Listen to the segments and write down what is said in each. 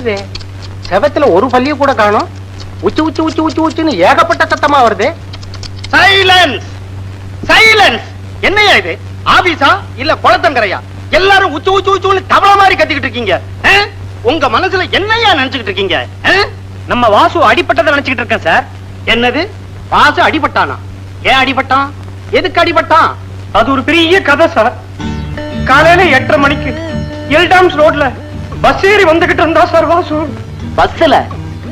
என்னது? செவத்துல ஒரு பள்ளிய கூட காணும். உச்சு உச்சு உச்சு உச்சு உச்சுன்னு ஏகப்பட்ட சத்தமா வருது. சைலன்ஸ் சைலன்ஸ் என்னையா இது? ஆபீஸா இல்ல குளத்தங்கரையா? எல்லாரும் உச்சு உச்சு உச்சுன்னு தவள மாதிரி கத்திக்கிட்டு இருக்கீங்க. உங்க மனசுல என்னையா நினைச்சுக்கிட்டு இருக்கீங்க? நம்ம வாசு அடிபட்டதை நினைச்சுக்கிட்டு இருக்கேன் சார். என்னது? வாசு அடிபட்டானா? ஏன் அடிபட்டான்? எதுக்கு அடிபட்டான்? அது ஒரு பெரிய கதை சார். காலையில எட்டரை மணிக்கு எல்டாம்ஸ் ரோட்ல பஸ் ஏறி வந்துகிட்டு இருந்தா சார் வாசு பஸ்ல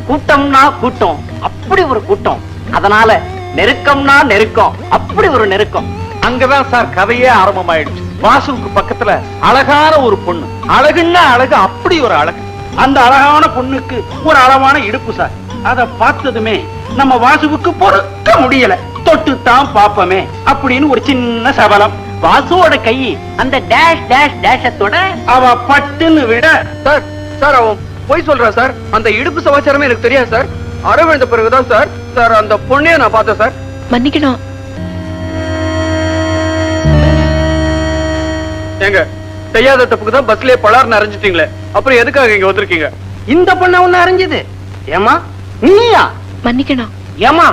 கூட்டம்னா கூட்டம் அப்படி ஒரு கூட்டம். அதனால நெருக்கம்னா நெருக்கம் அப்படி ஒரு நெருக்கம். அங்கதான் சார் கதையே ஆரம்பமாயிடுச்சு. வாசுவுக்கு பக்கத்துல அழகான ஒரு பொண்ணு. அழகுன்னா அழகு அப்படி ஒரு அழகு. அந்த அழகான பொண்ணுக்கு ஒரு அளவான இடுப்பு சார். அத பார்த்ததுமே நம்ம வாசுவுக்கு பொறுக்க முடியல. தொட்டு தான் பாப்பமே அப்படின்னு ஒரு சின்ன சபலம். வாசுவோட கை அந்த டேஷ் டேஷ் டேஷத்தோட அவ பட்டுன்னு விட. சார் சார் அவன் போய் சொல்றான் சார். அந்த இடுப்பு சமாச்சாரமே எனக்கு தெரியாது சார். அரவிழ்ந்த பிறகுதான் சார். சார் அந்த பொண்ணைய நான் பார்த்தேன் சார். மன்னிக்கணும். ஏங்க செய்யாத தப்புக்கு தான் பஸ்லயே பலார்னு அரைஞ்சிட்டீங்களே. அப்புறம் எதுக்காக இங்க வந்திருக்கீங்க? இந்த பொண்ண ஒண்ணு அறிஞ்சது ஏமா நீயா? மன்னிக்கணும். ஏமா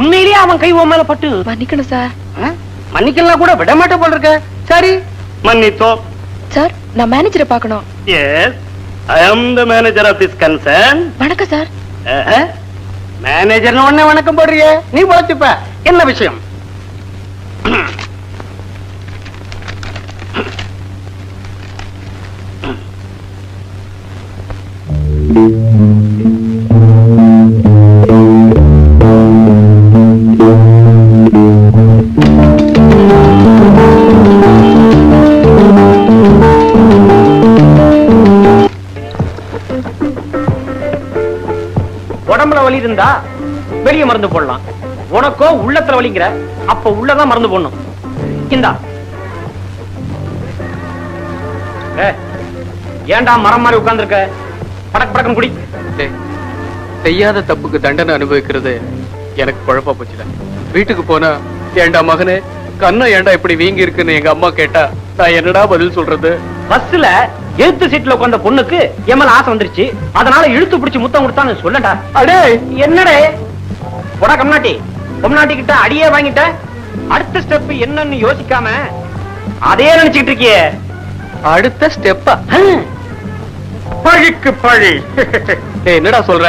உண்மையிலேயே அவன் கை உன் மேல பட்டு? மன்னிக்கணும் சார்? மன்னிக்கலாம் கூட விட மாட்டே போல இருக்க. சரி மன்னித்தோம். சார் நான் மேனேஜரை பார்க்கணும். Yes I am the manager of this concern வணக்கம் சார். மேனேஜர் உடனே வணக்கம் போடுறிய. நீ போச்சுப்ப என்ன விஷயம்? இருந்தா வெளிய மருந்து போடலாம். உனக்கோ உள்ளத்துல வலிங்கிற அப்ப உள்ளதான் மருந்து போடணும். இந்தா. ஏன்டா மரம் மாதிரி உட்கார்ந்திருக்க? படக் படக்கம் குடி. செய்யாத தப்புக்கு தண்டனை அனுபவிக்கிறது எனக்கு குழப்ப போச்சுல வீட்டுக்கு போனா ஏண்டா மகனே கண்ணம் ஏண்டா இப்படி வீங்கி இருக்குன்னு எங்க அம்மா கேட்டா நான் என்னடா பதில் சொல்றது? பஸ்ல எழுத்து சீட்ல உட்கார்ந்த பொண்ணுக்கு என் மேல ஆசை வந்துருச்சு. அதனால இழுத்து பிடிச்சு முத்தம் கொடுத்தான்னு சொல்லடா அடே என்னடே? போடா கம்நாட்டி கம்நாட்டி கிட்ட அடியே வாங்கிட்ட. அடுத்த ஸ்டெப் என்னன்னு யோசிக்காம அதே நினைச்சுக்கிட்டு இருக்கியே. அடுத்த ஸ்டெப்பா பழிக்கு பழி. என்னடா சொல்ற?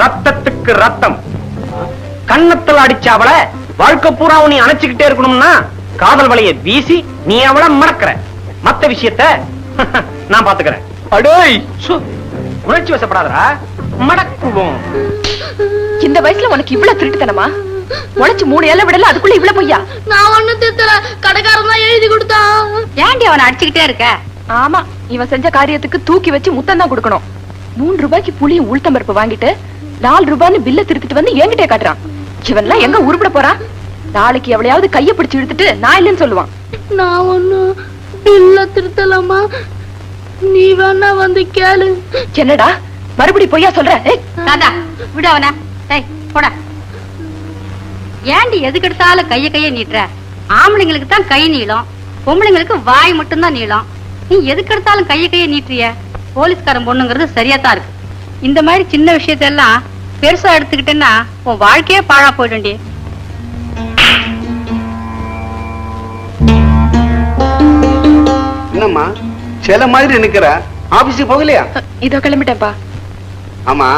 ரத்தத்துக்கு ரத்தம். கன்னத்துல அடிச்ச அவளை வாழ்க்கை பூரா நீ அணைச்சுக்கிட்டே இருக்கணும்னா காதல் வலைய வீசி நீ அவளை மறக்கிற. மத்த விஷயத்த நான் பாத்துக்கிறேன். அடேய்! உணர்ச்சி வசப்படாதடா. மடக்குவோம். இந்த வயசுல உனக்கு இவ்வளவு திருட்டுத்தனமா? உழைச்சு மூணு ஏழை விடல அதுக்குள்ள இவ்வளவு பொய்யா? நான் ஒண்ணும் திருத்தல. கடைக்காரன் தான் எழுதி கொடுத்தான். ஏண்டி அவனை அடிச்சுக்கிட்டே இருக்க? ஆமா இவன் செஞ்ச காரியத்துக்கு தூக்கி வச்சு முத்தம் தான் கொடுக்கணும். மூணு ரூபாய்க்கு புளியும் உளுத்தம் பருப்பு வாங்கிட்டு நாலு ரூபான்னு பில்ல திருத்திட்டு வந்து என்கிட்டே காட்டுறான். இவன்லாம் எங்க உருப்பிட போறான்? நாளைக்கு எவளையாவது கைய பிடிச்சு இழுத்துட்டு நான் இல்லைன்னு சொல்லுவான். நான் ஒண்ணும் இல்ல திருத்தலாமா? நீ வேணா வந்து கேளு. என்னடா? மறுபடி பொய்யா சொல்ற? ஏய், தாத்தா விடு அவன. டேய் போடா. ஏண்டி எதுக்கு எடுத்தாலும் கைய கைய நீட்டுற? ஆம்பளைங்களுக்கு தான் கை நீளம். பொம்பளைங்களுக்கு வாய் மட்டும்தான் நீளம். நீ எதுக்கு எடுத்தாலும் கைய கைய நீட்டுறிய? போலீஸ்காரன் பொண்ணுங்கிறது சரியா தான் இருக்கு. இந்த மாதிரி சின்ன விஷயத்தெல்லாம் பெருசா எடுத்துக்கிட்டேன்னா உன் வாழ்க்கையே பாழா போயிடும்டி. என்னம்மா? சில மாதிரி நிக்கிற. ஆபீஸுக்கு போகலையா? இதோ கிளம்பிட்டேன்ப்பா ஆமா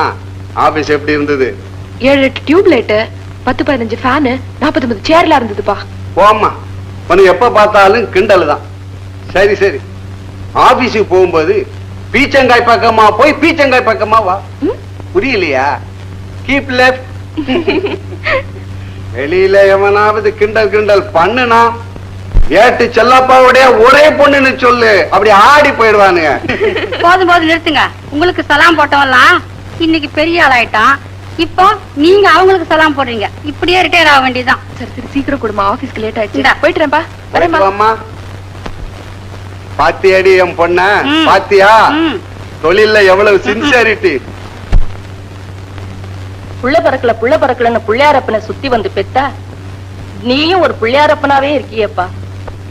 ஆபீஸ் எப்படி இருந்தது? ஏழு எட்டு டியூப் லைட்டு பத்து பதினஞ்சு ஃபேனு நாற்பத்தொன்பது சேர்ல இருந்ததுப்பா. போம்மா. உனக்கு எப்ப பார்த்தாலும் கிண்டல் தான். சரி சரி. ஆபீஸுக்கு போகும்போது பீச்சங்காய் பக்கமா போய் பீச்சங்காய் பக்கமா வா? புரியலையா? கீப் லெஃப்ட் வெளியில எவனாவது கிண்டல் கிண்டல் பண்ணுனா ஏட்டு செல்லப்பாவுடைய ஒரே பொண்ணுன்னு சொல்லு. அப்படி ஆடி போயிடுவானுங்க. போதும் போதும் நிறுத்துங்க. உங்களுக்கு சலாம் போட்டவன்லாம் இன்னைக்கு பெரிய ஆளாயிட்டான் இப்போ நீங்க அவங்களுக்கு சலாம் போடுறீங்க. இப்படியே ரிட்டையர் ஆக வேண்டியதுதான். சரி சரி சீக்கிரம் கொடுமா ஆபீஸ்க்கு லேட் ஆயிடுச்சு. இந்தா. போயிட்டுறேன்ப்பா வரேம்மா. பாத்தியாடி என் பொண்ண. பாத்தியா. தொழில்ல எவ்வளவு சின்சியாரிட்டி புள்ள பறக்கல புள்ள பறக்கலன்னு புள்ளையாரப்பனை சுத்தி வந்து பெத்தா நீயும் ஒரு புள்ளையாரப்பனாவே இருக்கியப்பா.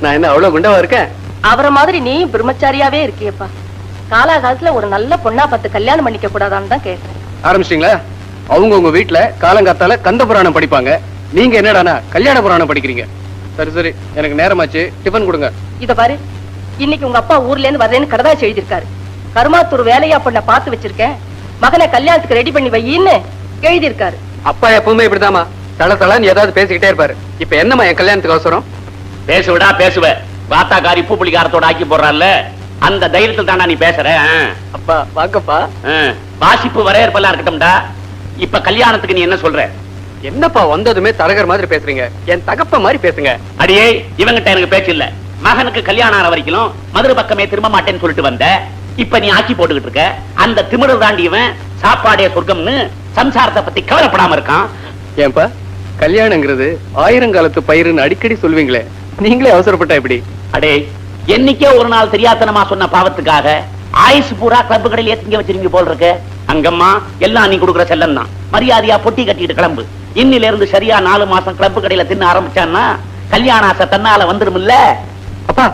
நான் என்ன அவ்வளவு குண்டவா இருக்கேன்? அவரை மாதிரி நீ பிரம்மச்சாரியாவே இருக்கியப்பா. காலாகாலத்துல ஒரு நல்ல பொண்ணா பார்த்து கல்யாணம் பண்ணிக்க கூடாதான்னு தான் கேக்குறேன் ஆரம்பிச்சிட்டீங்களா? அவங்க உங்க வீட்டுல காலங்காத்தால கந்த புராணம் படிப்பாங்க. நீங்க என்னடானா கல்யாண புராணம் படிக்கிறீங்க? சரி சரி. எனக்கு நேரமாச்சு. டிஃபன் கொடுங்க. இத பாரு. இன்னைக்கு உங்க அப்பா ஊர்ல இருந்து வரேன்னு கடதாசி எழுதியிருக்காரு. கருமாத்தூர் வேலையா பொண்ண பார்த்து வச்சிருக்கேன். மகனை கல்யாணத்துக்கு ரெடி பண்ணி வையின்னு எழுதியிருக்காரு. அப்பா எப்பவுமே இப்படிதாம்மா. தள தளன்னு ஏதாவது பேசிக்கிட்டே இருப்பாரு. இப்ப என்னம்மா என் கல்யாணத்துக்கு அவசரம்? பேசுவடா பேசுவ. வாத்தாக்காரி பூ புளிக்காரத்தோட ஆக்கி போடுறான்ல. அந்த தைரியத்தில் தானா நீ பேசுற. அப்பா வாக்கப்பா. வாசிப்பு வரையறுப்பெல்லாம் இருக்கட்டும்டா. இப்ப கல்யாணத்துக்கு நீ என்ன சொல்ற? என்னப்பா வந்ததுமே தரகர் மாதிரி பேசுறீங்க? என் தகப்ப மாதிரி பேசுங்க. அடியே இவங்கிட்ட எனக்கு பேச்சு இல்ல. மகனுக்கு கல்யாணம் ஆன வரைக்கும் மதுரை பக்கமே திரும்ப மாட்டேன்னு சொல்லிட்டு வந்த. இப்ப நீ ஆக்கி போட்டுக்கிட்டு இருக்க. அந்த திமிரு தாண்டி இவன் சாப்பாடே சொர்க்கம்னு சம்சாரத்தை பத்தி கவலைப்படாம இருக்கான். ஏன்பா கல்யாணங்கிறது ஆயிரங்காலத்து பயிருன்னு அடிக்கடி சொல்லுவீங்களே நீங்களே அவசரப்பட்டா எப்படி? அடே என்னைக்கே ஒரு நாள் தெரியாத்தனமா சொன்ன பாவத்துக்காக ஆயுசு பூரா கிளப்பு கடையில திங்க வச்சிருங்க போல் இருக்கு. அங்கம்மா எல்லாம் நீ கொடுக்குற செல்லம் தான். மரியாதையா பொட்டி கட்டிட்டு கிளம்பு. இன்னில இருந்து சரியா நாலு மாசம் கிளப்பு கடையில தின்ன ஆரம்பிச்சான்னா கல்யாண ஆசை தன்னால வந்துருமில்ல? அப்பா.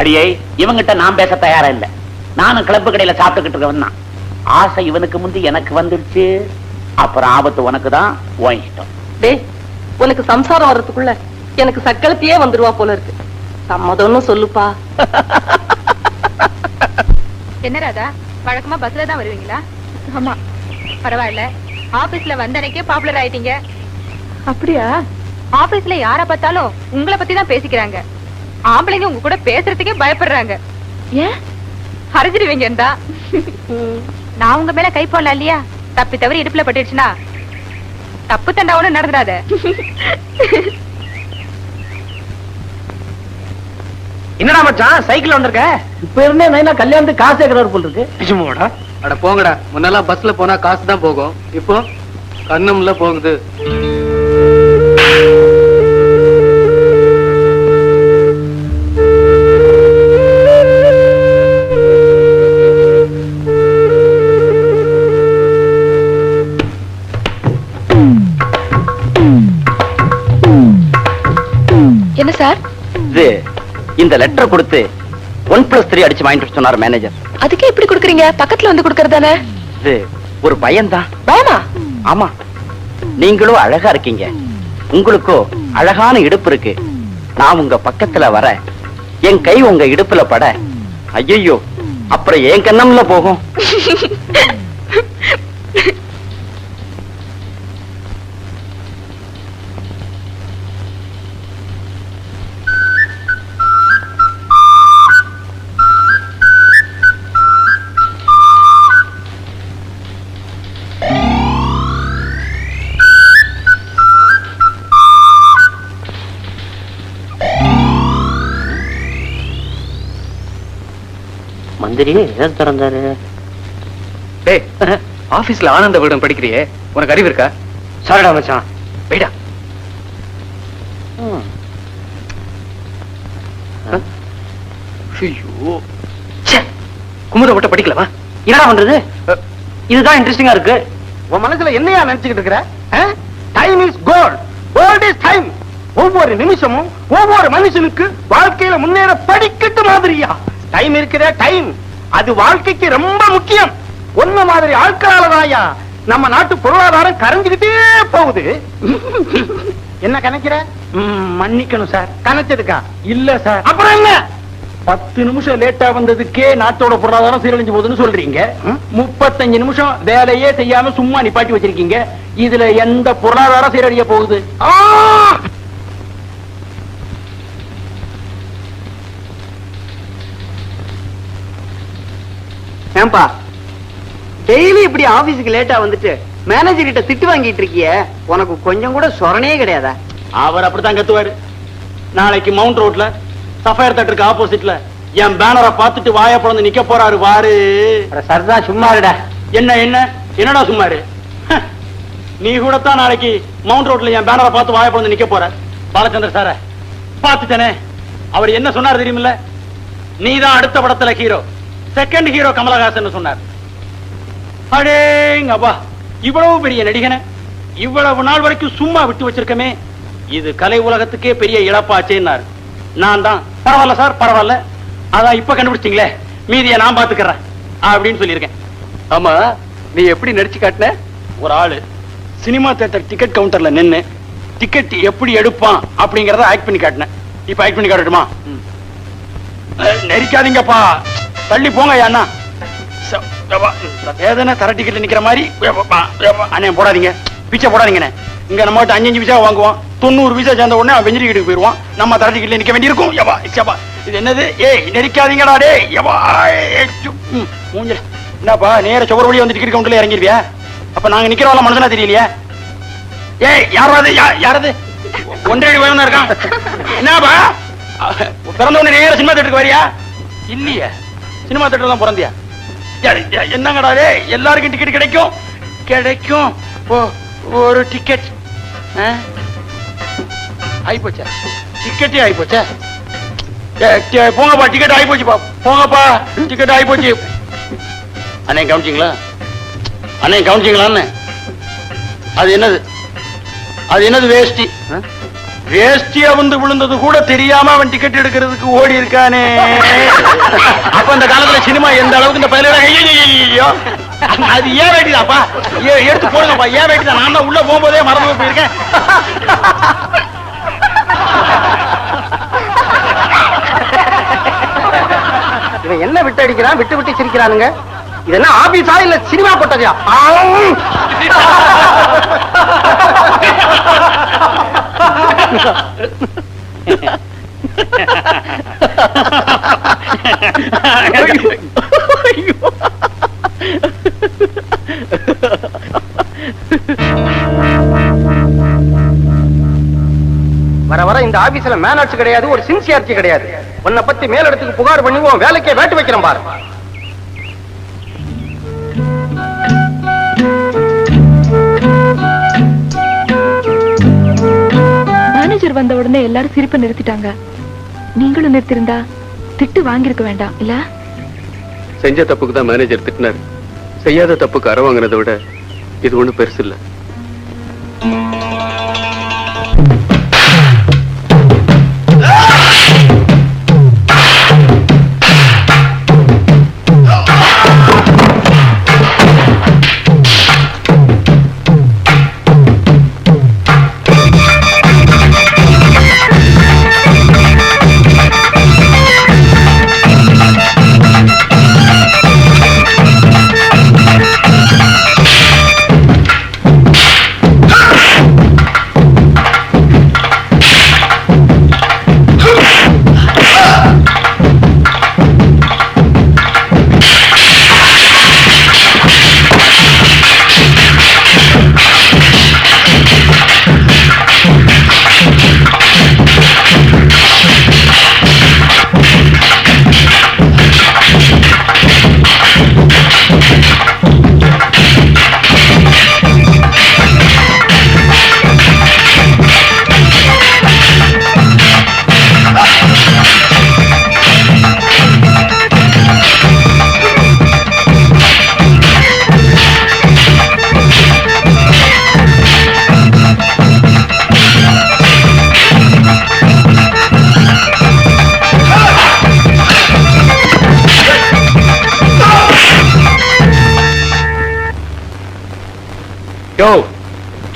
அடியே இவங்கிட்ட நான் பேச தயாரா இல்ல. நானும் கிளப்பு கடையில சாப்பிட்டுக்கிட்டு இருக்கவன் தான். ஆசை இவனுக்கு முந்தி எனக்கு வந்துடுச்சு அப்புறம் ஆபத்து உனக்கு தான் வாங்கிட்டோம் டேய் உனக்கு சம்சாரம் வர்றதுக்குள்ள எனக்கு சக்களத்தையே வந்துருவா போல இருக்கு. சம்மதம்னு சொல்லுப்பா. என்ன ராதா? வழக்கமா பஸ்ல தான் வருவீங்களா? ஆமா. பரவாயில்ல. ஆபீஸ்ல வந்த அன்னைக்கே பாப்புலர் ஆயிட்டீங்க. அப்படியா? ஆபீஸ்ல யார பார்த்தாலும் உங்களை பத்தி தான் பேசிக்கிறாங்க. ஆம்பளைங்க உங்க கூட பேசுறதுக்கே பயப்படுறாங்க. ஏன்? அரைஞ்சிருவீங்க நான் உங்க மேல கை போடல இல்லையா? தப்பி தவறி இடுப்புல பட்டுடுச்சுன்னா தப்பு தண்டா ஒண்ணு நடந்துடாத. என்னடா மச்சான் சைக்கிள் வந்திருக்க? இப்ப இருந்தே நைனா கல்யாணத்துக்கு காசு கேட்கிறாரு போல் இருக்கு. நிஜமாடா? அட போங்கடா முன்னெல்லாம் பஸ்ல போனா காசு தான் போகும். இப்போ கண்ணம்ல போகுது. என்ன சார்? இது இந்த லெட்டர் கொடுத்து ஒன் பிளஸ் த்ரீ அடிச்சு வாங்கிட்டு சொன்னார் மேனேஜர் அதுக்கே இப்படி குடுக்குறீங்க? பக்கத்துல வந்து குடுக்கறதானே இது ஒரு பயம்தான். பயமா? ஆமா. நீங்களும் அழகா இருக்கீங்க. உங்களுக்கோ அழகான இடுப்பு இருக்கு. நான் உங்க பக்கத்துல வர என் கை உங்க இடுப்புல பட. ஐயோ அப்புறம் என் கண்ணம்ல போகும். மந்திரி எதை திறந்தாரு. டேய் ஆபீஸ்ல ஆனந்த விகடன் படிக்கிறியே? உனக்கு அறிவு இருக்கா? சாரிடா மச்சான். போயிடா. ஐயோ. குமுத மட்டும் படிக்கலவா என்னடா பண்றது? இதுதான் இன்ட்ரெஸ்டிங்கா இருக்கு. உன் மனசுல என்னையா நினைச்சுக்கிட்டு இருக்கிற? Time is gold gold is time ஒவ்வொரு நிமிஷமும் ஒவ்வொரு மனுஷனுக்கு வாழ்க்கையில முன்னேற படிக்கட்டு மாதிரியா? டைம் இருக்கிற டைம் அது வாழ்க்கைக்கு ரொம்ப முக்கியம். ஒன்ன மாதிரி ஆட்களாலதாயா நம்ம நாட்டு பொருளாதாரம் கரைஞ்சுக்கிட்டே போகுது. என்ன கணக்கிற? மன்னிக்கணும் சார். கணச்சதுக்கா இல்ல சார். அப்புறம் என்ன? பத்து நிமிஷம் லேட்டா வந்ததுக்கே நாட்டோட பொருளாதாரம் சீரழிஞ்சு போகுதுன்னு சொல்றீங்க. முப்பத்தஞ்சு நிமிஷம் வேலையே செய்யாம சும்மா நிப்பாட்டி வச்சிருக்கீங்க. இதுல எந்த பொருளாதாரம் சீரழிய போகுது? ஏன்பா? டெய்லி இப்படி ஆபீஸுக்கு லேட்டா வந்துட்டு மேனேஜர் கிட்ட திட்டு வாங்கிட்டு இருக்கிய? உனக்கு கொஞ்சம் கூட சொரணே கிடையாதா? அவர் அப்படித்தான் கத்துவாரு. நாளைக்கு மவுண்ட் ரோட்ல சஃபயர் தட்டுக்கு ஆப்போசிட்ல என் பேனரை பார்த்துட்டு வாய பிறந்து நிக்க போறாரு வாரு. சரிதான் சும்மா இருடா. என்ன என்ன? என்னடா சும்மாரு? நீ கூட தான் நாளைக்கு மவுண்ட் ரோட்ல என் பேனரை பார்த்து வாய பிறந்து நிக்க போற. பாலச்சந்திர சார பார்த்துட்டேனே. அவர் என்ன சொன்னார் தெரியுமில்ல? நீதான் அடுத்த படத்துல ஹீரோ செகண்ட் ஹீரோ கமலஹாசன் சொன்னார். அடேங்கப்பா இவ்வளவு பெரிய நடிகனை இவ்வளவு நாள் வரைக்கும் சும்மா விட்டு வச்சிருக்கமே. இது கலை உலகத்துக்கே பெரிய இழப்பாச்சேன்னாரு. நான் தான். பரவாயில்ல சார் பரவாயில்ல. அதான் இப்ப கண்டுபிடிச்சிங்களே மீதியை நான் பாத்துக்கிறேன் அப்படின்னு சொல்லியிருக்கேன். ஆமா நீ எப்படி நடிச்சு காட்டின? ஒரு ஆளு சினிமா தியேட்டர் டிக்கெட் கவுண்டர்ல நின்னு டிக்கெட் எப்படி எடுப்பான் அப்படிங்கறத ஆக்ட் பண்ணி காட்டினேன் இப்ப ஆக்ட் பண்ணி காட்டட்டுமா? நெரிக்காதீங்கப்பா தள்ளி போங்க அண்ணா வேதனை தர நிக்கிற மாதிரி. எப்பா, அண்ணே போடாதீங்க. பிச்சை போடாதீங்கண்ணே. இங்க நம்ம கிட்ட அஞ்சு அஞ்சு விசா வாங்குவோம். தொண்ணூறு விசா சேர்ந்த உடனே அவன் வெஞ்சரி வீட்டுக்கு போயிருவான். நம்ம தர நிக்க வேண்டியிருக்கும். எவா எப்பா இது என்னது? ஏய் நெரிக்காதீங்கடா டே எப்பா ம், என்னப்பா நேர சுவர் வழி வந்து டிக்கெட் கவுண்டர்ல இறங்கிருவியா? அப்ப நாங்க நிக்கிறவங்கள மனுஷனா தெரியலையா? ஏய் யாராவது? யாராவது ஒன்றரை வயவனா இருக்கான். என்னப்பா? பிறந்த உடனே நேர சினிமா தேட்டருக்கு வரியா? இல்லையே. சினிமா தேட்டர் தான் பிறந்தியா என்னங்கடா எல்லாருக்கும் டிக்கெட் கிடைக்கும்? கிடைக்கும். ஒரு டிக்கெட் ஆயிப்போச்சா. டிக்கெட்டே ஆயிப்போச்சா. போங்கப்பா டிக்கெட் ஆயிப்போச்சுப்பா போங்கப்பா டிக்கெட் ஆயிப்போச்சு. அண்ணே கவனிச்சிங்களா? அண்ணே கவனிச்சிங்களான்னு? அது என்னது? அது என்னது வேஷ்டி வேஷ்டியா வந்து விழுந்தது கூட தெரியாம அவன் டிக்கெட் எடுக்கிறதுக்கு ஓடி இருக்கானே. அப்ப அந்த காலத்துல சினிமா எந்த அளவுக்கு இந்த பதினேழு அது ஏன் வேட்டிதாப்பா ஏ- எடுத்து போடுங்கப்பா. ஏன் வேட்டிதான் நான் தான் உள்ள போகும்போதே மறந்து போயிருக்கேன். இவன் என்ன விட்டு அடிக்கிறான் விட்டு விட்டு சிரிக்கிறானுங்க. இதெல்லாம் என்ன ஆபீஸா இல்ல சினிமா கொட்டகையா வர வர இந்த ஆபீஸ்ல மேனர்ஸ் கிடையாது ஒரு சின்சியாரிட்டி கிடையாது. உன்னை பத்தி மேலிடத்துக்கு புகார் பண்ணி உன் வேலைக்கே வேட்டு வைக்கிறேன் பாரு. மேனேஜர் வந்த உடனே எல்லாரும் சிரிப்பை நிறுத்திட்டாங்க. நீங்களும் நிறுத்திருந்தா திட்டு வாங்கியிருக்க வேண்டாம் இல்ல? செஞ்ச தப்புக்கு தான் மேனேஜர் திட்டினார். செய்யாத தப்புக்கு அற வாங்கினதை விட இது ஒண்ணும் பெருசு இல்ல.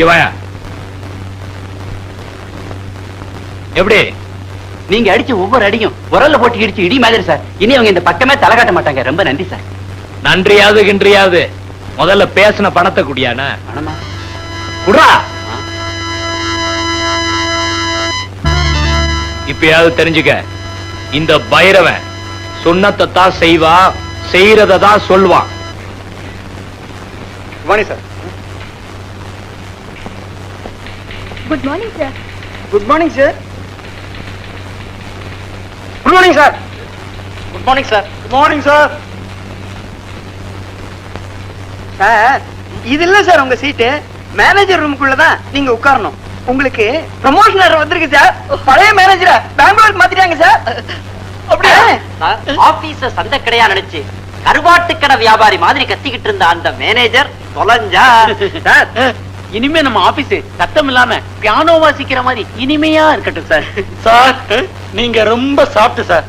இவாயா எப்படி? நீங்க அடிச்ச ஒவ்வொரு அடியும் உரல்ல போட்டு இடிச்சு இடி மாதிரி சார். இனி அவங்க இந்த பக்கமே தலை காட்ட மாட்டாங்க. ரொம்ப நன்றி சார். நன்றியாவது கின்றியாவது முதல்ல பேசின பணத்தை குடியானா? பணமா? குடா இப்பயாவது தெரிஞ்சுக்க. இந்த பைரவன் சொன்னத்தை தான் செய்வான் செய்யறத தான் சொல்வான் Vani sir. Good morning sir good morning sir good morning sir good morning sir good morning sir sir இது இல்ல சார் உங்க சீட்டு மேனேஜர் ரூமுக்குள்ள தான் நீங்க உட்காரணும். உங்களுக்கு ப்ரமோஷன் ஆர்டர் வந்திருக்கு சார் பழைய மேனேஜரை பெங்களூருக்கு மாத்திட்டாங்க சார் அப்படியே? ஆபீஸ சந்தை கடையா நினைச்சு கருவாட்டு கடை வியாபாரி மாதிரி கத்திக்கிட்டு இருந்த அந்த மேனேஜர் தொலைஞ்சா? சார் இனிமே நம்ம ஆபீஸ் சத்தம் இல்லாம பியானோ வாசிக்கிற மாதிரி இனிமையா இருக்கட்டும் சார் சார் நீங்க ரொம்ப சாப்பிட்டு சார்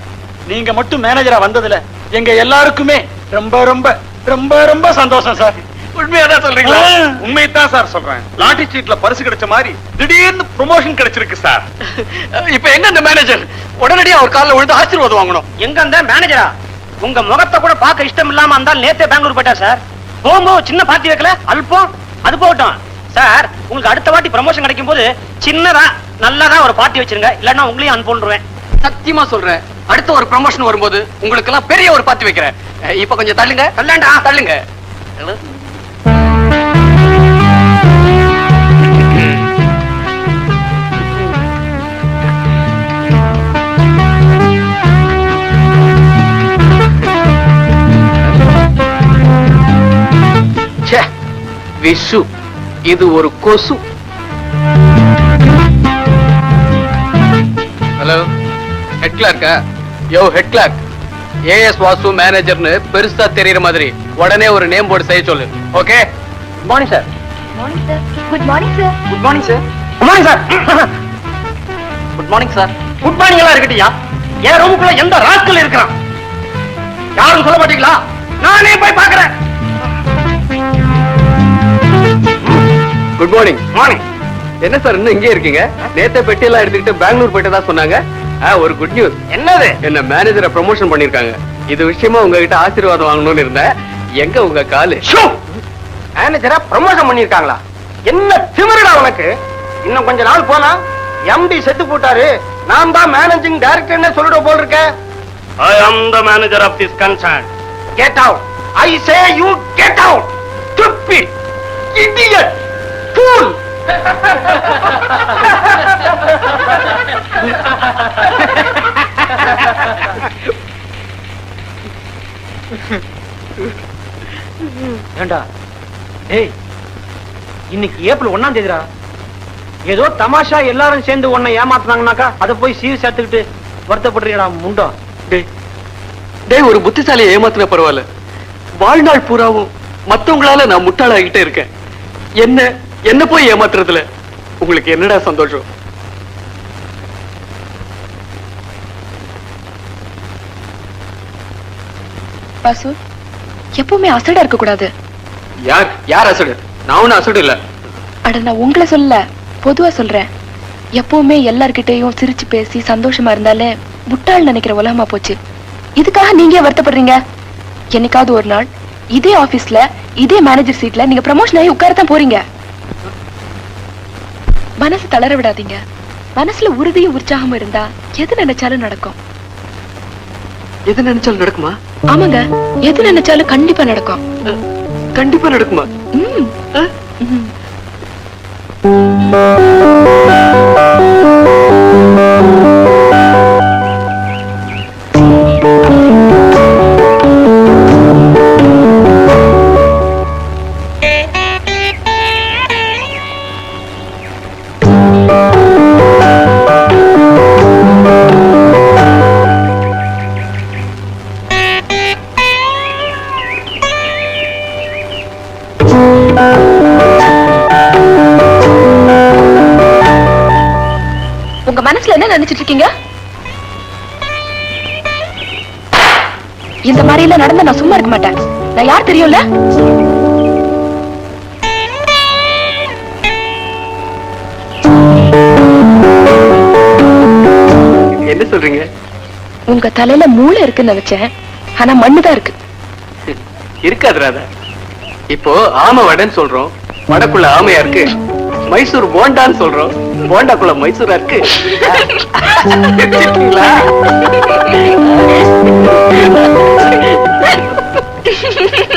நீங்க மட்டும் மேனேஜரா வந்ததுல எங்க எல்லாருக்குமே ரொம்ப ரொம்ப ரொம்ப ரொம்ப சந்தோஷம் சார் உண்மையாதான் சொல்றீங்களா? உண்மையத்தான் சார் சொல்றேன். லாட்டரி சீட்ல பரிசு கிடைச்ச மாதிரி திடீர்னு ப்ரொமோஷன் கிடைச்சிருக்கு சார் இப்ப எங்க மேனேஜர் உடனடியா அவர் காலில் விழுந்து ஆசீர்வாதம் வாங்கணும். எங்க அந்த மேனேஜரா உங்க முகத்தை கூட பார்க்க இஷ்டம் இல்லாம இருந்தால் நேத்தே பெங்களூர் போயிட்டா சார் போகும்போது சின்ன பார்ட்டி வைக்கல? அல்பம். அது போகட்டும். சார் உங்களுக்கு அடுத்த வாட்டி ப்ரமோஷன் கிடைக்கும் போது சின்னதா நல்லதா ஒரு பார்ட்டி வச்சிருங்க. இல்லன்னா உங்களையும் அனுப்பிடுவேன் சத்தியமா சொல்றேன். அடுத்த ஒரு ப்ரமோஷன் வரும்போது உங்களுக்கு எல்லாம் பெரிய ஒரு பார்ட்டி வைக்கிறேன். இப்ப கொஞ்சம் தள்ளுங்க. தள்ளாண்டா தள்ளுங்க. விஷு இது ஒரு கொசு. ஹலோ ஹெட் கிளார்க்கா யோ head clerk A S Vasu மேனேஜர்னு பெருசா தெரியற மாதிரி உடனே ஒரு நேம் போர்டு செய்ய சொல்லு. Okay morning sir good morning sir good morning sir good morning sir good morning sir good morning எல்லாம் இருக்கட்டியா? என் ரூமுக்குள்ள எந்த ராஸ்கல் இருக்கிறான்? யாரும் சொல்ல மாட்டீங்களா? நானே போய் பாக்குறேன் குட் மார்னிங் மார்னிங் என்ன சார் இன்னும் இங்கே இருக்கீங்க? நேத்த பெட்டி எல்லாம் எடுத்துக்கிட்டு பெங்களூர் போயிட்டதா சொன்னாங்க. ஒரு குட் நியூஸ் என்னது? என்ன மேனேஜரை ப்ரமோஷன் பண்ணிருக்காங்க இது விஷயமா உங்ககிட்ட ஆசீர்வாதம் வாங்கணும்னு இருந்தேன். எங்க உங்க காலு? மேனேஜரா ப்ரமோஷன் பண்ணிருக்காங்களா என்ன திமிருடா உனக்கு? இன்னும் கொஞ்ச நாள் போனா எம்டி செத்து போட்டாரு. நான் தான் மேனேஜிங் டைரக்டர்னு சொல்லிட போல் இருக்க I am the manager of this concern get out I say you get out stupid idiot fool ஏண்டா? டேய் இன்னைக்கு ஏப்ரல் ஒண்ணாம் தேதிடா. ஏதோ தமாஷா எல்லாரும் சேர்ந்து உன்னை ஏமாத்துனாங்கனாக்கா அதை போய் சீர் சேர்த்துக்கிட்டு வருத்தப்படுறியடா முண்டம் டேய் டேய் ஒரு புத்திசாலியை ஏமாத்தின பரவாயில்ல. வாழ்நாள் பூராவும் மத்தவங்களால நான் முட்டாளாகிட்டே இருக்கேன். என்ன என்ன போய் ஏமாத்துறதுல? உங்களுக்கு என்னடா சந்தோஷம்? வாசு எப்பவுமே அசடா இருக்க கூடாது யார்? யார் அசடு? நான் ஒன்னும் அசடு இல்ல. அட நான் உங்களை சொல்ல பொதுவா சொல்றேன். எப்பவுமே எல்லார்கிட்டயும் சிரிச்சு பேசி சந்தோஷமா இருந்தாலே முட்டாள் நினைக்கிற உலகமா போச்சு. இதுக்காக நீங்க வருத்தப்படுறீங்க? என்னைக்காவது ஒரு நாள் இதே ஆபீஸ்ல இதே மேனேஜர் சீட்ல நீங்க ப்ரமோஷன் ஆகி உட்காரத்தான் போறீங்க. மனசு தளர விடாதீங்க. மனசுல உறுதியும் உற்சாகமும் இருந்தா எது நினைச்சாலும் நடக்கும். எது நினைச்சாலும் நடக்குமா? ஆமாங்க. எது நினைச்சாலும் கண்டிப்பா நடக்கும். கண்டிப்பா நடக்குமா? ம். நினைச்சிட்டு இருக்கீங்க இந்த மாதிரி எல்லாம் நடந்தா நான் சும்மா இருக்க மாட்டேன். நான் யார் தெரியும்ல? என்ன சொல்றீங்க? உங்க தலையில மூளை இருக்குன்னு நினைச்சேன். ஆனா மண்ணுதான் இருக்கு. இருக்காது ராதா. இப்போ ஆமை வடைன்னு சொல்றோம். வடக்குள்ள ஆமையா இருக்கு. மைசூர் போண்டான்னு சொல்றோம். போண்டாக்குள்ள மைசூரா இருக்கு இருக்கீங்களா?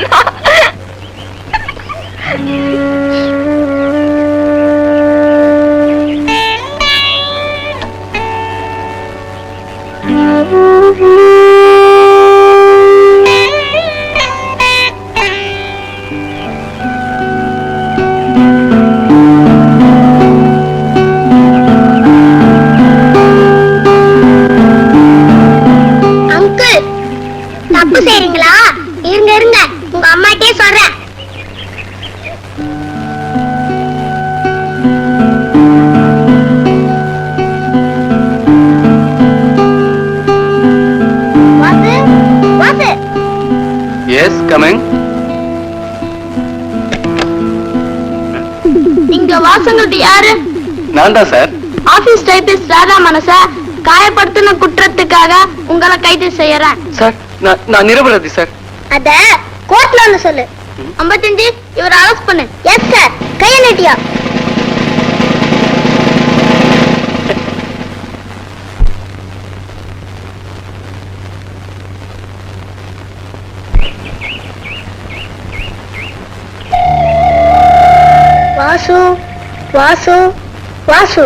போயிருங்களா இருங்க இருங்க. உங்க அம்மாட்டே சொல்றேன். எஸ் கமிங் நீங்க யாரு? நான் சார் ஆபீஸ் டைபிஸ்ட் ராதா மனச. காயப்படுத்தின குற்றத்துக்காக உங்களை கைது செய்யறேன். சார் நான் நிரபராதி சார் அத கோர்ட்ல வந்து சொல்லு. ஐம்பத்தஞ்சு இவர் அரெஸ்ட் பண்ணு. எஸ் சார் கைய நீட்டியா வாசு வாசு வாசு.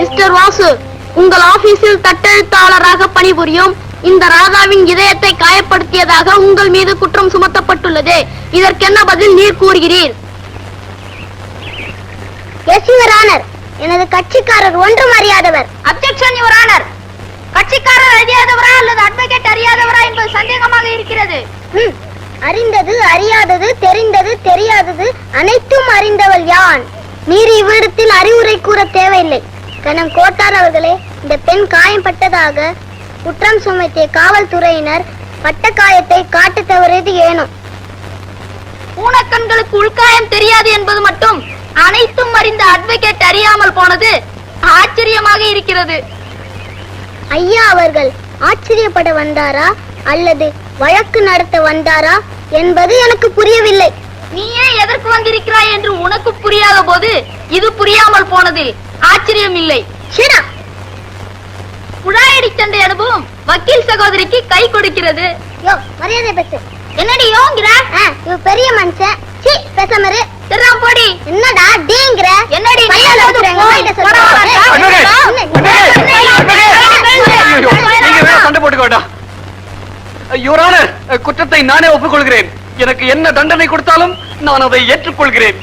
மிஸ்டர் வாசு உங்கள் ஆபீஸில் தட்டெழுத்தாளராக பணிபுரியும் இந்த ராதாவின் இதயத்தை காயப்படுத்தியதாக உங்கள் மீது குற்றம் சுமத்தப்பட்டுள்ளது. இதற்கென்ன பதில் நீர் கூறுகிறீர்? எஸ் யுவர் ஆனர் எனது கட்சிக்காரர் ஒன்றும் அறியாதவர். அப்செக்ஷன் யுவர் ஆனர் கட்சிக்காரர் அறியாதவரா அல்லது அட்வொகேட் அறியாதவரா என்பது சந்தேகமாக இருக்கிறது. அறிந்தது அறியாதது தெரிந்தது தெரியாதது அனைத்தும் அறிந்தவள் யான்? நீர் இவ்விடத்தில் அறிவுரை கூற தேவையில்லை. கணம் கோட்டார் அவர்களே இந்த பெண் காயம்பட்டதாக குற்றம் சுமத்திய காவல்துறையினர் பட்ட காயத்தை காட்ட தவறியது ஏனும் பூனக்கண்களுக்கு உள்காயம் தெரியாது என்பது மட்டும் அனைத்தும் அறிந்த அட்வொகேட் அறியாமல் போனது ஆச்சரியமாக இருக்கிறது. ஐயா அவர்கள் ஆச்சரியப்பட வந்தாரா? அல்லது வழக்கு நடத்த வந்தாரா என்பது எனக்கு புரியவில்லை நீ ஏன் எதற்கு வந்திருக்கிறாய் என்று உனக்கு புரியாத போது இது புரியாமல் போனதில் ஆச்சரியம் இல்லை குழாயடி சண்டை அனுபவம் வக்கீல் சகோதரிக்கு கை கொடுக்கிறது யோ மரியாதை பேசு என்னடி யோங்கிற இவ பெரிய மனுஷன் சி பேசாமரு திருறாம் போடி என்னடா டீங்கிற என்னடி வேற சண்டை போட்டுக்க யுவர் ஆனர் குற்றத்தை நானே ஒப்புக்கொள்கிறேன். எனக்கு என்ன தண்டனை கொடுத்தாலும் நான் அதை ஏற்றுக்கொள்கிறேன்.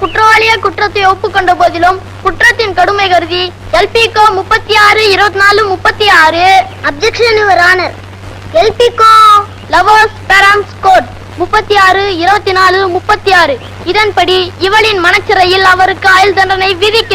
குற்றவாளிய குற்றத்தை ஒப்புக்கொண்ட போதிலும் குற்றத்தின் கடுமை கருதி எல்பிகோ முப்பத்தி ஆறு இருபத்தி நாலு முப்பத்தி ஆறு அப்செக்ஷன் யுவர் ஆனர் எல்பிகோ லவர்ஸ் பேரன்ஸ் கோட் முப்பத்தி ஆறு இருபத்தி நாலு முப்பத்தி ஆறு இதன்படி இவளின் மனச்சிறையில் அவருக்கு ஆயுள் தண்டனை விதிக்கிறேன்.